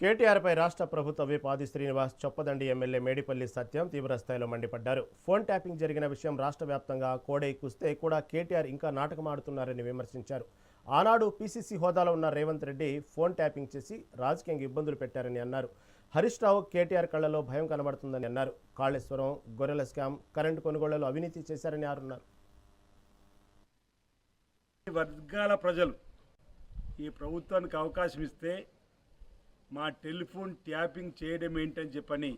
కేటీఆర్పై రాష్ట్ర ప్రభుత్వ whip Adi Srinivas Choppadandi MLA Medipalli Satyam తీవ్రస్థాయిలో మండిపడ్డారు. ఫోన్ ట్యాపింగ్ జరిగిన విషయం రాష్ట్ర వ్యాప్తంగా కోడై కుస్తే కూడా కేటీఆర్ ఇంకా నాటకమాడుతున్నారని విమర్శించారు. ఆనాడు పీసీసీ హోదాలో ఉన్న రేవంత్ రెడ్డి ఫోన్ ట్యాపింగ్ చేసి రాజకీయంగా ఇబ్బందులు పెట్టారని అన్నారు. హరీష్ రావు కేటీఆర్ కళ్ళలో భయం కనబడుతుందని అన్నారు. కాళేశ్వరం గొర్రెల స్కామ్ కరెంటు కొనుగోళ్ళలో అవినీతి చేశారని అన్నారు. ఈ వర్గాల ప్రజలు ఈ ప్రభుత్వానికి అవకాశం ఇస్తే మా టెలిఫోన్ ట్యాపింగ్ చేయడం ఏంటని చెప్పని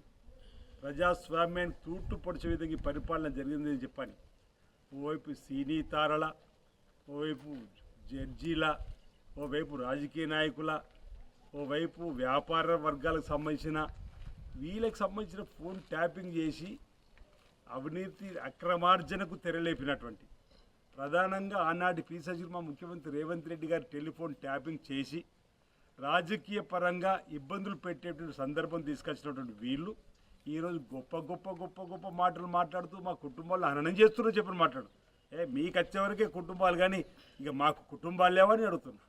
ప్రజాస్వామ్యాన్ని తూట్టుపడిచే విధంగా ఈ పరిపాలన జరిగిందని చెప్పని. ఓవైపు సినీ తారల ఓవైపు జడ్జీల ఓవైపు రాజకీయ నాయకుల ఓవైపు వ్యాపార వర్గాలకు సంబంధించిన వీళ్ళకి సంబంధించిన ఫోన్ ట్యాపింగ్ చేసి అవినీతి అక్రమార్జనకు తెరలేపినటువంటి ప్రధానంగా ఆనాటి పి. మా ముఖ్యమంత్రి రేవంత్ రెడ్డి గారు టెలిఫోన్ ట్యాపింగ్ చేసి రాజకీయ పరంగా ఇబ్బందులు పెట్టేటువంటి సందర్భం తీసుకొచ్చినటువంటి వీళ్ళు ఈరోజు గొప్ప గొప్ప గొప్ప గొప్ప మాటలు మాట్లాడుతూ మా కుటుంబాలు హననం చేస్తున్నారు చెప్పిన మాట్లాడు ఏ మీకు వచ్చేవరకే కుటుంబాలు కానీ ఇక మాకు కుటుంబాలు లేవని అడుగుతున్నా.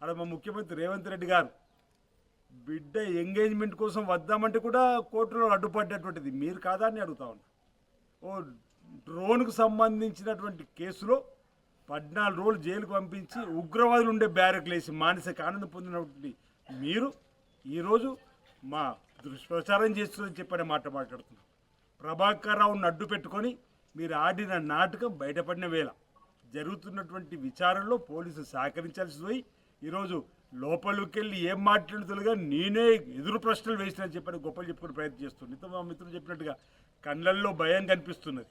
అక్కడ మా ముఖ్యమంత్రి రేవంత్ రెడ్డి గారు బిడ్డ ఎంగేజ్మెంట్ కోసం వద్దామంటే కూడా కోర్టులో అడ్డుపడ్డటువంటిది. మీరు కాదా? అని అడుగుతా ఉన్నా. ఓ డ్రోన్కు సంబంధించినటువంటి కేసులో పద్నాలుగు రోజులు జైలుకు పంపించి ఉగ్రవాదులు ఉండే బ్యారెక్లు వేసి మానసిక ఆనందం పొందినటువంటి మీరు ఈరోజు మా దుష్ప్రచారం చేస్తుందని చెప్పని మాట మాట్లాడుతున్నాం. ప్రభాకర్ రావుని అడ్డు పెట్టుకొని మీరు ఆడిన నాటకం బయటపడిన వేళ జరుగుతున్నటువంటి విచారణలో పోలీసులు సహకరించాల్సి పోయి ఈరోజు లోపలికి వెళ్ళి ఏం మాట్లాడుతుందిగా నేనే ఎదురు ప్రశ్నలు వేసినని చెప్పని గొప్పలు చెప్పుకుని ప్రయత్నం చేస్తున్నాను ఇంత మా మిత్రులు చెప్పినట్టుగా కళ్ళల్లో భయం కనిపిస్తున్నది.